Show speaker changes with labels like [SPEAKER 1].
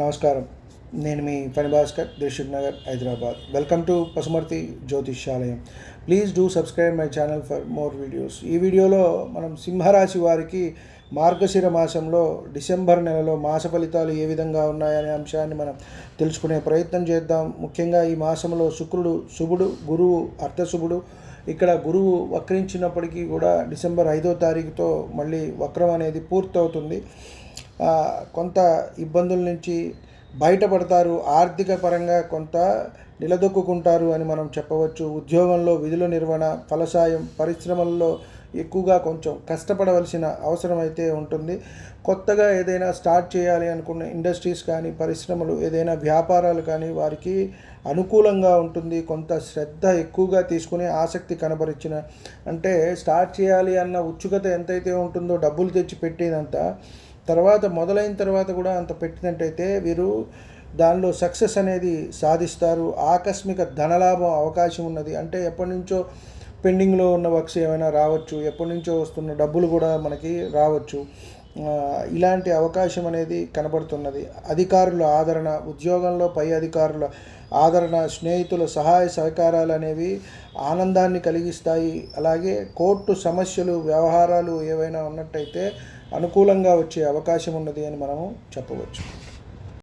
[SPEAKER 1] నమస్కారం. నేను మీ పని భాస్కర్ దిల్షుక్ నగర్ హైదరాబాద్. వెల్కమ్ టు పసుమర్తి జ్యోతిష్యాలయం. Please do subscribe my channel for more videos. ఈ వీడియోలో మనం సింహరాశి వారికి మార్గశిర మాసంలో డిసెంబర్ నెలలో మాస ఫలితాలు ఏ విధంగా ఉన్నాయనే అంశాన్ని మనం తెలుసుకునే ప్రయత్నం చేద్దాం. ముఖ్యంగా ఈ మాసంలో శుక్రుడు శుభుడు గురువు అర్ధశుభుడు. ఇక్కడ గురువు వక్రించినప్పటికీ కూడా డిసెంబర్ ఐదో తారీఖుతో మళ్ళీ వక్రం అనేది పూర్తవుతుంది. కొంత ఇబ్బందుల నుంచి బయటపడతారు. ఆర్థిక పరంగా కొంత నిలదొక్కుంటారు అని మనం చెప్పవచ్చు. ఉద్యోగంలో విధుల నిర్వహణ ఫలసాయం పరిశ్రమల్లో ఎక్కువగా కొంచెం కష్టపడవలసిన అవసరం అయితే ఉంటుంది. కొత్తగా ఏదైనా స్టార్ట్ చేయాలి అనుకున్న ఇండస్ట్రీస్ కానీ పరిశ్రమలు ఏదైనా వ్యాపారాలు కానీ వారికి అనుకూలంగా ఉంటుంది. కొంత శ్రద్ధ ఎక్కువగా తీసుకుని ఆసక్తి కనబరిచిన అంటే స్టార్ట్ చేయాలి అన్న ఉత్సుకత ఎంతైతే ఉంటుందో డబ్బులు తెచ్చి పెట్టేదంతా తర్వాత మొదలైన తర్వాత కూడా అంత పెట్టినట్టయితే వీరు దానిలో సక్సెస్ అనేది సాధిస్తారు. ఆకస్మిక ధనలాభం అవకాశం ఉన్నది. అంటే ఎప్పటి నుంచో పెండింగ్లో ఉన్న వర్క్స్ ఏమైనా రావచ్చు. ఎప్పటి నుంచో వస్తున్న డబ్బులు కూడా మనకి రావచ్చు. ఇలాంటి అవకాశం అనేది కనబడుతున్నది. అధికారుల ఆదరణ ఉద్యోగంలో పై అధికారుల ఆదరణ స్నేహితుల సహాయ సహకారాలు అనేవి ఆనందాన్ని కలిగిస్తాయి. అలాగే కోర్టు సమస్యలు వ్యవహారాలు ఏవైనా ఉన్నట్టయితే అనుకూలంగా వచ్చే అవకాశం ఉన్నది అని మనము చెప్పవచ్చు.